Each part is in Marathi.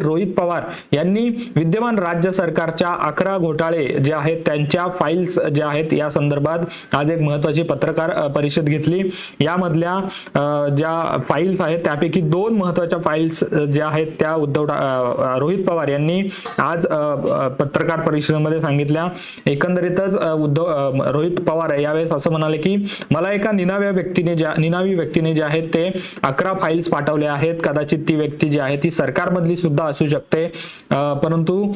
रोहित पवार यांनी विद्यमान राज्य सरकारच्या अकरा घोटाळे जे आहेत त्यांच्या फाईल्स जे आहेत या संदर्भात आज एक महत्वाची पत्रकार परिषद घेतली. यामधल्या ज्या फाईल्स आहेत त्यापैकी दोन महत्त्वाच्या फाईल्स ज्या आहेत त्या उद्धव रोहित पवार यांनी आज पत्रकार परिषदेमध्ये सांगितल्या. एकंदरीतच उद्धव रोहित पवार यावेळेस असं म्हणाले की मला एका निनाव्या व्यक्तीने ज्या निनावी व्यक्तीने जे आहेत ते अकरा फाईल्स पाठवल्या आहेत. कदाचित ती व्यक्ती जी आहे ती सरकारमधली सुद्धा असू शकते. परंतु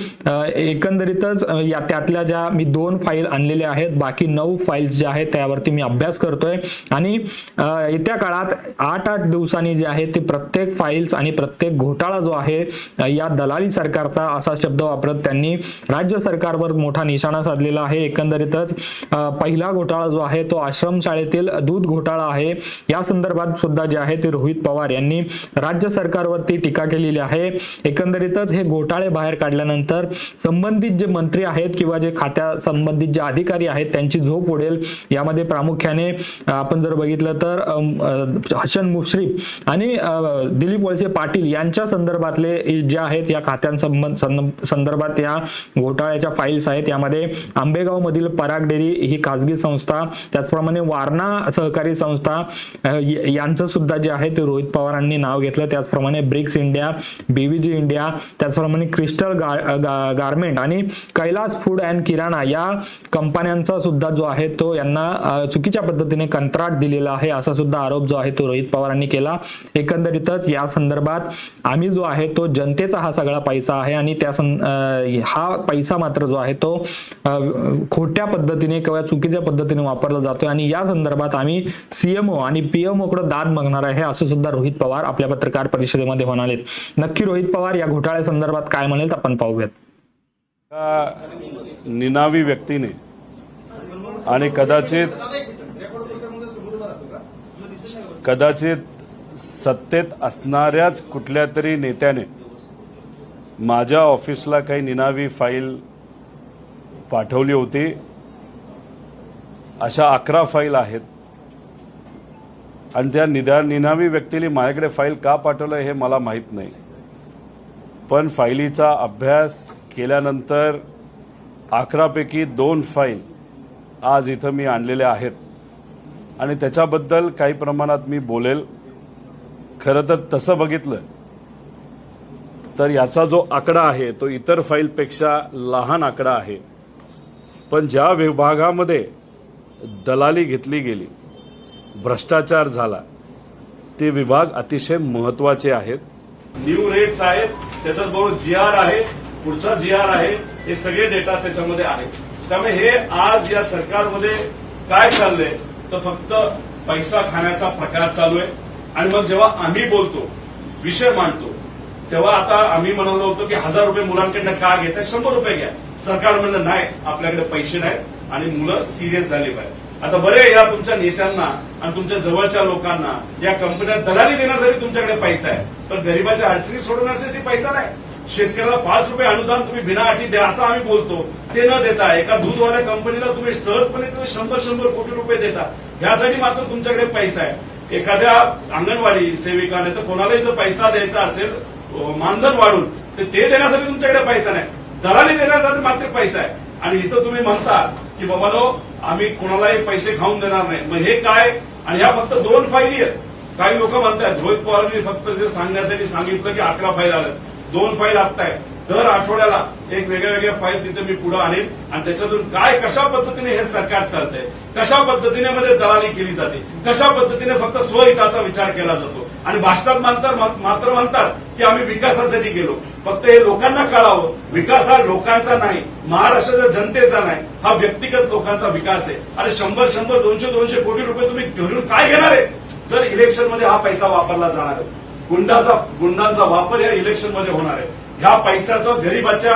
एकंदरीतच या त्यातल्या ज्या मी दोन फाईल आणलेल्या आहेत बाकी नऊ फाईल्स ज्या आहेत त्यावरती मी अभ्यास करतोय. आणि येत्या काळात आठ आठ दिवसांनी जे आहे ते प्रत्येक फाईल्स आणि प्रत्येक घोटाळा जो आहे या दलाली सरकारचा असा शब्द वापरत त्यांनी राज्य सरकारवर मोठा निशाणा साधलेला आहे. एकंदरीतच पहिला घोटाळा जो आहे तो आश्रमशाळेतील दूध घोटाळा आहे. या संदर्भात सुद्धा जे आहे ते रोहित पवार यांनी राज्य सरकारवरती टीका केलेली आहे. एक एकंदरीतच हे घोटाळे बाहेर काढल्यानंतर संबंधित जे मंत्री आहेत किंवा जे खात्या संबंधित जे अधिकारी आहेत त्यांची झोप उडेल. यामध्ये प्रामुख्याने आपण जर बघितलं तर हसन मुश्रीफ आणि दिलीप वळसे पाटील यांच्या संदर्भातले जे आहेत या खात्यांसंबंध संदर्भात या घोटाळ्याच्या फाईल्स आहेत. यामध्ये आंबेगाव मधील पराग डेअरी ही खासगी संस्था त्याचप्रमाणे वारणा सहकारी संस्था यांचं सुद्धा जे आहे ते रोहित पवारांनी नाव घेतलं. त्याचप्रमाणे ब्रिक्स इंडिया बीव्हीजी इंडिया त्याचप्रमाणे क्रिस्टल गा- गा- गारमेंट आणि कैलास फूड अँड किराणा या कंपन्यांचा सुद्धा जो आहे तो यांना चुकीच्या पद्धतीने कंत्राट दिलेला आहे असा सुद्धा आरोप जो आहे तो रोहित पवारांनी केला. एकंदरीतच या संदर्भात आम्ही जो आहे तो जनतेचा हा सगळा पैसा आहे आणि त्या सं- हा पैसा मात्र जो आहे तो खोट्या पद्धतीने किंवा चुकीच्या पद्धतीने वापरला जातोय आणि या संदर्भात आम्ही सीएमओ आणि पीएमओ कडे दाद मागणार आहे असं सुद्धा रोहित पवार आपल्या पत्रकार परिषदेमध्ये म्हणाले नक्की रोहित पवार या घोटाळ्या संदर्भात काय म्हणेल आपण पाहूयात. निनावी व्यक्तीने आणि कदाचित कदाचित सत्तेत असणाऱ्याच कुठल्या तरी नेत्याने माझ्या ऑफिसला काही निनावी फाईल पाठवली होती. अशा अकरा फाईल आहेत. आणि त्या निदा निनावी व्यक्तीने माझ्याकडे फाईल का पाठवलं हे मला माहीत नाही. पण फाईलीचा अभ्यास केल्यानंतर अकरापैकी दोन फाईल आज इथं मी आणलेल्या आहेत. आणि त्याच्याबद्दल काही प्रमाणात मी बोलेल. खरं तर तसं बघितलं तर याचा जो आकडा आहे तो इतर फाईलपेक्षा लहान आकडा आहे. पण ज्या विभागामध्ये दलाली घेतली गेली भ्रष्टाचार झाला ते विभाग अतिशय महत्त्वाचे आहेत. न्यू रेट्स आहेत त्याच्याच बरोबर जी आर आहे पुढचा जी आर आहे हे सगळे डेटा त्याच्यामध्ये आहे त्यामुळे हे आज या सरकारमध्ये काय चाललंय? तर फक्त पैसा खाण्याचा प्रकार चालू आहे. आणि मग जेव्हा आम्ही बोलतो विषय मांडतो तेव्हा आता आम्ही म्हणालो होतो की हजार रुपये मुलांकडनं का आहे शंभर रुपये घ्या. सरकार म्हणलं नाही आपल्याकडे पैसे नाहीत आणि मुलं सिरियस झाली पाहिजे आता बरे या तुमच्या नेत्यांना आणि तुमच्या जवळच्या लोकांना. या कंपन्या दलाली देण्यासाठी तुमच्याकडे पैसा आहे. पण गरिबाच्या अडचणी सोडवण्यासाठी पैसा नाही. शेतकऱ्याला पाच रुपये अनुदान तुम्ही बिना अटी द्या असं आम्ही बोलतो. ते न देता एका दूधवाल्या कंपनीला तुम्ही सहजपणे तुम्ही शंभर शंभर कोटी रुपये देता. ह्यासाठी मात्र तुमच्याकडे पैसा आहे. एखाद्या अंगणवाडी सेविकाने तर कोणालाही जर पैसा द्यायचा असेल मानधन वाढून तर ते देण्यासाठी तुमच्याकडे पैसा नाही. दलाली देण्यासाठी मात्र पैसा आहे. आणि इथं तुम्ही म्हणता की बाबा आम्ही कोणालाही पैसे खाऊन देणार नाही. मग हे काय? आणि ह्या फक्त दोन फाईली आहेत. काही लोक म्हणतात रोहित पवारांनी फक्त ते सांगण्यासाठी सांगितलं की अकरा फाईल आल्या दोन फाईल आता आहे दर आठवड्याला एक वेगळ्या वेगळ्या फाईल तिथे मी पुढे आणेन. आणि त्याच्यातून काय कशा पद्धतीने हे सरकार चालतंय? कशा पद्धतीने मध्ये दलाली केली जाते? कशा पद्धतीने फक्त स्वहिताचा विचार केला जातो? आणि भाषणात मानतात मात्र म्हणतात की आम्ही विकासासाठी गेलो. फक्त हे लोकांना कळावं विकास हा लोकांचा नाही महाराष्ट्राच्या जनतेचा नाही हा व्यक्तिगत लोकांचा विकास आहे. आणि शंभर शंभर दोनशे दोनशे कोटी रुपये तुम्ही घेऊन काय घेणार आहे? तर इलेक्शनमध्ये हा पैसा वापरला जाणार आहे. गुंडाचा गुंडांचा वापर या इलेक्शनमध्ये होणार आहे. ह्या पैशाचा गरीबाच्या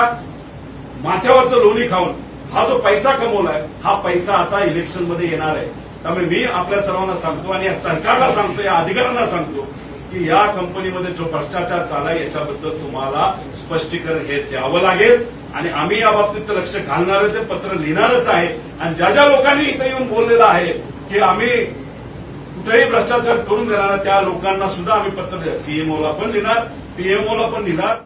माथ्यावरचं लोणी खाऊन हा जो पैसा कमवलाय हा पैसा आता इलेक्शनमध्ये येणार आहे. त्यामुळे मी आपल्या सर्वांना सांगतो आणि या सरकारला सांगतो या अधिकाऱ्यांना सांगतो की या कंपनीमध्ये जो भ्रष्टाचार चालाय याच्याबद्दल तुम्हाला स्पष्टीकरण हे द्यावं लागेल. आणि आम्ही या बाबतीत लक्ष घालणार ते पत्र लिहिणारच आहे. आणि ज्या ज्या लोकांनी इथं येऊन बोललेलं आहे की आम्ही कुठेही भ्रष्टाचार करून देणार त्या लोकांना सुद्धा आम्ही पत्र सीएमओला पण लिहिणार पीएमओला पण लिहिणार.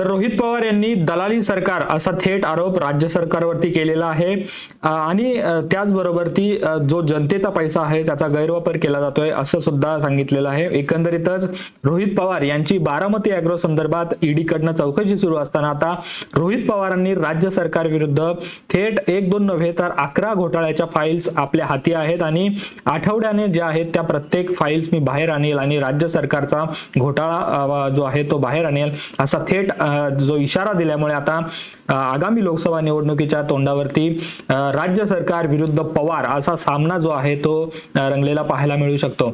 तर रोहित पवार यांनी दलाली सरकार असा थेट आरोप राज्य सरकारवरती केलेला आहे. आणि त्याचबरोबर ती जो जनतेचा पैसा आहे त्याचा गैरवापर केला जातोय असं सुद्धा सांगितलेलं आहे. एकंदरीतच रोहित पवार यांची बारामती अॅग्रो संदर्भात ईडीकडनं चौकशी सुरू असताना आता रोहित पवारांनी राज्य सरकार विरुद्ध थेट एक दोन नव्हे तर अकरा घोटाळ्याच्या फाईल्स आपल्या हाती आहेत आणि आठवड्याने ज्या आहेत त्या प्रत्येक फाईल्स मी बाहेर आणेल आणि राज्य सरकारचा घोटाळा जो आहे तो बाहेर आणेल असा थेट जो इशारा दिल्यामुळे आता आगामी लोकसभा निवडणुकीच्या तोंडावरती राज्य सरकार विरुद्ध पवार असा सामना जो आहे तो रंगलेला पाहायला मिळू शकतो.